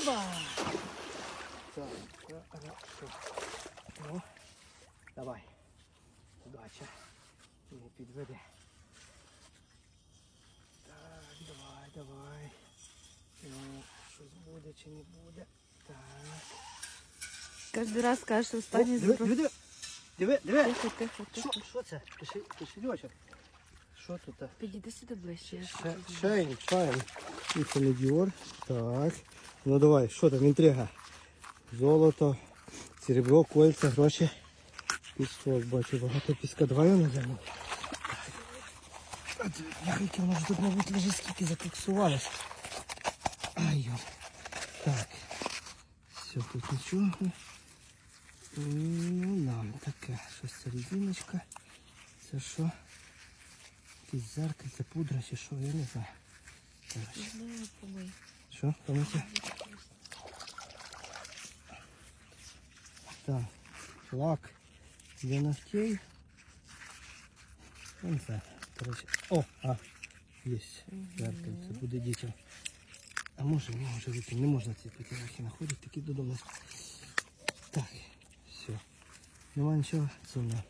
Оба! Так, так, ага, все. Ну, давай. Удача. Не підведе. Так, давай, давай. Ну, щось буде чи не буде. Так. Кожен раз кажеш, що останній диви, запро... диви, диви, диви. Тихо, тихо, Що, тихо. що це? Киши- Кишельочок. Що тут? Підійди сюди ближче. я Ша- хочу знати. Шайн, шайн. І фолідіор. Так. Ну давай, що там, інтрига? Золото, серебро, кольця, гроші. Пісок, бачу, багато піска. Давай його наземно. Яхайте, воно ж тут, мабуть, лежить скільки зафіксувалось. Ай, йо. Так. Все, тут нічого. Ну, нам таке. Щось це резиночка. Це що? Якийсь зеркальце, пудра чи що, я не знаю. Помий. Що, помните? Так, лак для ногтей. Я не знаю. Короче. О, а, есть. Зеркальце буде дітям. А може, не може бути, не можна ці потягахи знаходити, такі додому. Так, все. Нема нічого, це вона.